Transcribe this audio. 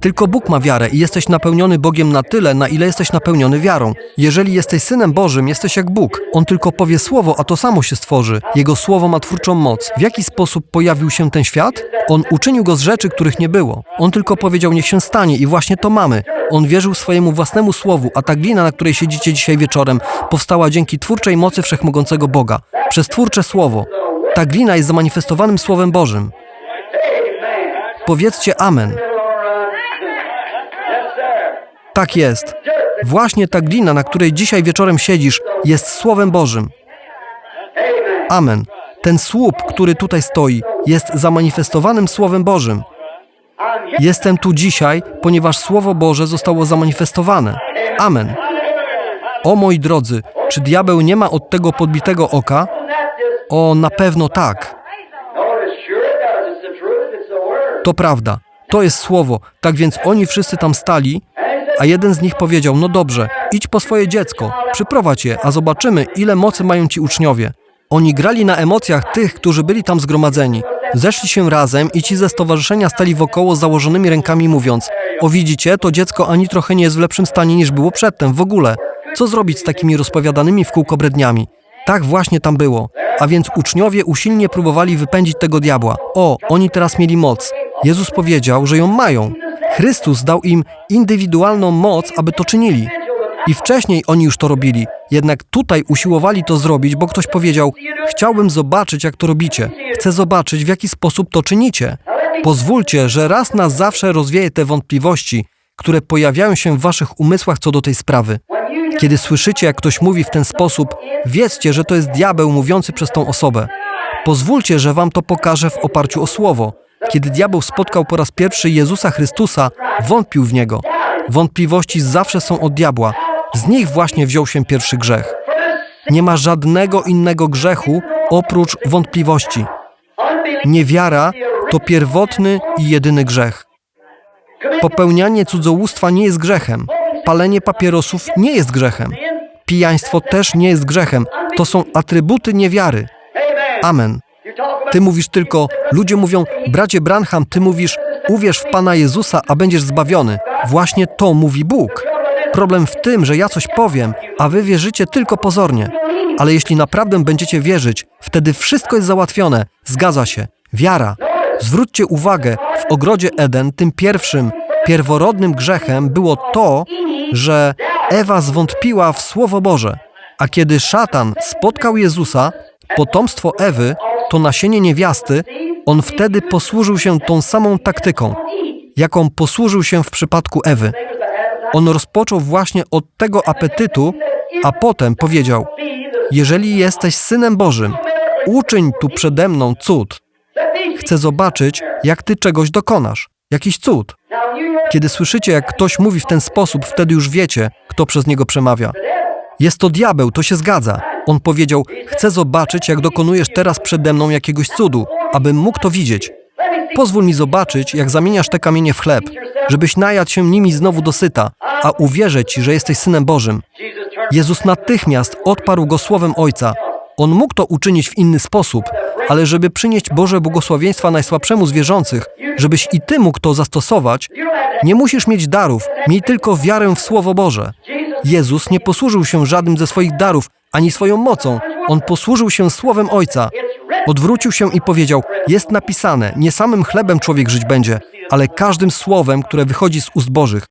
Tylko Bóg ma wiarę i jesteś napełniony Bogiem na tyle, na ile jesteś napełniony wiarą. Jeżeli jesteś synem Bożym, jesteś jak Bóg. On tylko powie słowo, a to samo się stworzy. Jego słowo ma twórczą moc. W jaki sposób pojawił się ten świat? On uczynił go z rzeczy, których nie było. On tylko powiedział, niech się stanie i właśnie to mamy. On wierzył swojemu własnemu słowu, a ta glina, na której siedzicie dzisiaj wieczorem, powstała dzięki twórczej mocy wszechmogącego Boga. Przez twórcze słowo. Ta glina jest zamanifestowanym Słowem Bożym. Powiedzcie Amen. Tak jest. Właśnie ta glina, na której dzisiaj wieczorem siedzisz, jest Słowem Bożym. Amen. Ten słup, który tutaj stoi, jest zamanifestowanym Słowem Bożym. Jestem tu dzisiaj, ponieważ Słowo Boże zostało zamanifestowane. Amen. O moi drodzy, czy diabeł nie ma od tego podbitego oka? O, na pewno tak. To prawda. To jest słowo. Tak więc oni wszyscy tam stali, a jeden z nich powiedział: No dobrze, idź po swoje dziecko, przyprowadź je, a zobaczymy, ile mocy mają ci uczniowie. Oni grali na emocjach tych, którzy byli tam zgromadzeni. Zeszli się razem i ci ze stowarzyszenia stali wokoło z założonymi rękami, mówiąc: O widzicie, to dziecko ani trochę nie jest w lepszym stanie niż było przedtem, w ogóle. Co zrobić z takimi rozpowiadanymi w kółko bredniami? Tak właśnie tam było. A więc uczniowie usilnie próbowali wypędzić tego diabła. O, oni teraz mieli moc. Jezus powiedział, że ją mają. Chrystus dał im indywidualną moc, aby to czynili. I wcześniej oni już to robili. Jednak tutaj usiłowali to zrobić, bo ktoś powiedział: Chciałbym zobaczyć, jak to robicie. Chcę zobaczyć, w jaki sposób to czynicie. Pozwólcie, że raz na zawsze rozwieję te wątpliwości, które pojawiają się w waszych umysłach co do tej sprawy. Kiedy słyszycie, jak ktoś mówi w ten sposób, wiedzcie, że to jest diabeł mówiący przez tą osobę. Pozwólcie, że wam to pokażę w oparciu o słowo. Kiedy diabeł spotkał po raz pierwszy Jezusa Chrystusa, wątpił w niego. Wątpliwości zawsze są od diabła. Z nich właśnie wziął się pierwszy grzech. Nie ma żadnego innego grzechu oprócz wątpliwości. Niewiara to pierwotny i jedyny grzech. Popełnianie cudzołóstwa nie jest grzechem. Palenie papierosów nie jest grzechem. Pijaństwo też nie jest grzechem. To są atrybuty niewiary. Amen. Ty mówisz tylko, ludzie mówią, bracie Branham, ty mówisz, uwierz w Pana Jezusa, a będziesz zbawiony. Właśnie to mówi Bóg. Problem w tym, że ja coś powiem, a wy wierzycie tylko pozornie. Ale jeśli naprawdę będziecie wierzyć, wtedy wszystko jest załatwione. Zgadza się. Wiara. Zwróćcie uwagę, w ogrodzie Eden, tym pierwszym, pierworodnym grzechem było to, że Ewa zwątpiła w Słowo Boże. A kiedy szatan spotkał Jezusa, potomstwo Ewy, to nasienie niewiasty, on wtedy posłużył się tą samą taktyką, jaką posłużył się w przypadku Ewy. On rozpoczął właśnie od tego apetytu, a potem powiedział: Jeżeli jesteś synem Bożym, uczyń tu przede mną cud. Chcę zobaczyć, jak ty czegoś dokonasz. Jakiś cud. Kiedy słyszycie, jak ktoś mówi w ten sposób, wtedy już wiecie, kto przez niego przemawia. Jest to diabeł, to się zgadza. On powiedział: Chcę zobaczyć, jak dokonujesz teraz przede mną jakiegoś cudu, abym mógł to widzieć. Pozwól mi zobaczyć, jak zamieniasz te kamienie w chleb, żebyś najadł się nimi znowu dosyta, a uwierzę ci, że jesteś synem Bożym. Jezus natychmiast odparł go słowem Ojca. On mógł to uczynić w inny sposób, ale żeby przynieść Boże błogosławieństwa najsłabszemu z wierzących, żebyś i ty mógł to zastosować, nie musisz mieć darów, miej tylko wiarę w Słowo Boże. Jezus nie posłużył się żadnym ze swoich darów, ani swoją mocą. On posłużył się Słowem Ojca. Odwrócił się i powiedział: Jest napisane, nie samym chlebem człowiek żyć będzie, ale każdym słowem, które wychodzi z ust Bożych.